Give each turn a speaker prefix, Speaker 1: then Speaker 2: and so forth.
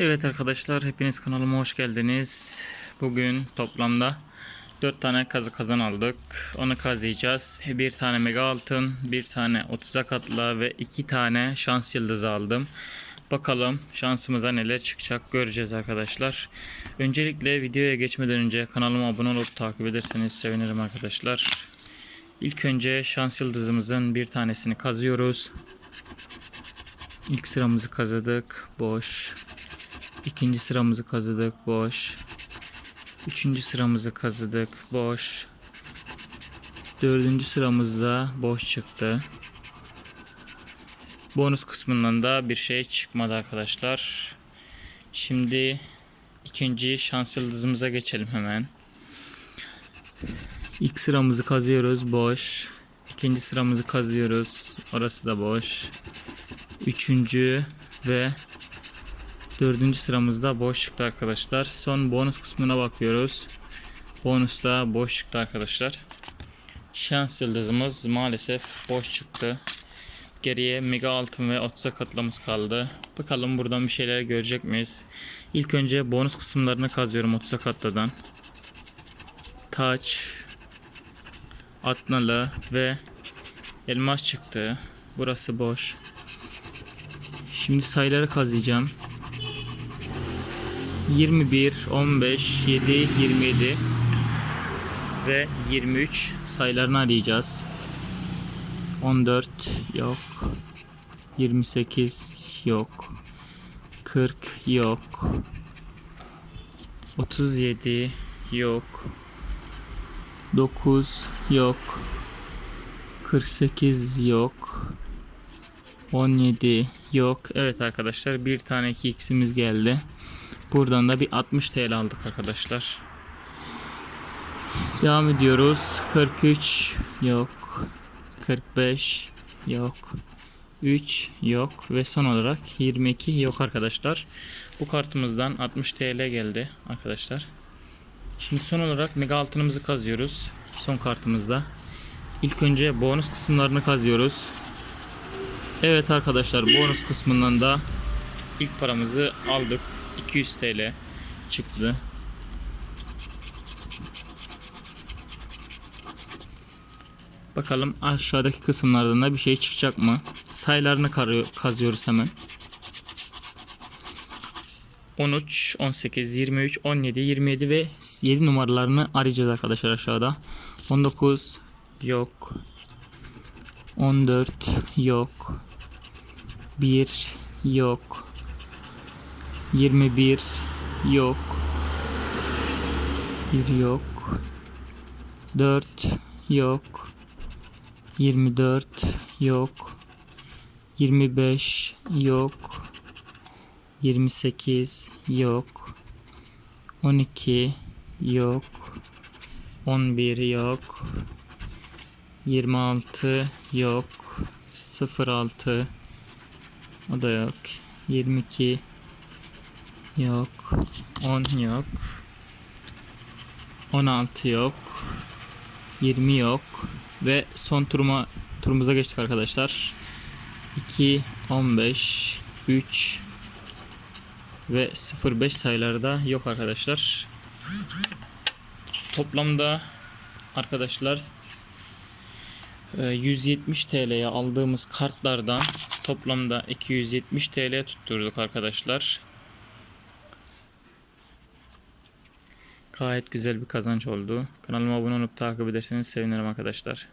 Speaker 1: Evet arkadaşlar hepiniz kanalıma hoş geldiniz. Bugün toplamda 4 tane kazı kazan aldık. Onu kazıyacağız. Bir tane mega altın, bir tane 30'a katla ve 2 tane şans yıldızı aldım. Bakalım şansımıza neler çıkacak göreceğiz arkadaşlar. Öncelikle videoya geçmeden önce kanalıma abone olup takip ederseniz sevinirim arkadaşlar. İlk önce şans yıldızımızın bir tanesini kazıyoruz. İlk sıramızı kazıdık. Boş. İkinci sıramızı kazıdık. Boş. Üçüncü sıramızı kazıdık. Boş. Dördüncü sıramızda boş çıktı. Bonus kısmından da bir şey çıkmadı arkadaşlar. Şimdi ikinci şans yıldızımıza geçelim hemen. İlk sıramızı kazıyoruz. Boş. İkinci sıramızı kazıyoruz. Orası da boş. Üçüncü ve dördüncü sıramızda boş çıktı arkadaşlar. Son bonus kısmına bakıyoruz. Bonusta boş çıktı arkadaşlar. Şans yıldızımız maalesef boş çıktı. Geriye mega altın ve 30'a katlamız kaldı. Bakalım buradan bir şeyler görecek miyiz? İlk önce bonus kısımlarını kazıyorum 30'a katladan. Taç, atnalı ve elmas çıktı. Burası boş. Şimdi sayıları kazıyacağım. 21, 15, 7, 27 ve 23 sayılarını arayacağız. 14 yok. 28 yok. 40 yok. 37 yok. 9 yok. 48 yok. 17 yok. Evet arkadaşlar bir tane 2x'imiz geldi. Buradan da bir 60 TL aldık arkadaşlar. Devam ediyoruz. 43 yok. 45 yok. 3 yok ve son olarak 22 yok arkadaşlar. Bu kartımızdan 60 TL geldi arkadaşlar. Şimdi son olarak mega altınımızı kazıyoruz. Son kartımızda. İlk önce bonus kısımlarını kazıyoruz. Evet arkadaşlar bonus kısmından da ilk paramızı aldık. 200 TL çıktı. Bakalım aşağıdaki kısımlardan da bir şey çıkacak mı? Sayılarını kazıyoruz hemen. 13, 18, 23, 17, 27 ve 7 numaralarını arayacağız arkadaşlar aşağıda. 19 yok. 14 yok. 1 yok. 21 yok. 1 yok. 4 yok. 24 yok. 25 yok. 28 yok. 12 yok. 11 yok. 26 yok. 06 o da yok. 22 yok. 10 yok. 16 yok. 20 yok. Ve son turuma turumuza geçtik arkadaşlar. 2 15 3 ve 05 sayılarda yok arkadaşlar. Toplamda arkadaşlar e, 170 TL'ye aldığımız kartlardan toplamda 270 TL tutturduk arkadaşlar. Gayet güzel bir kazanç oldu. Kanalıma abone olup takip ederseniz sevinirim arkadaşlar.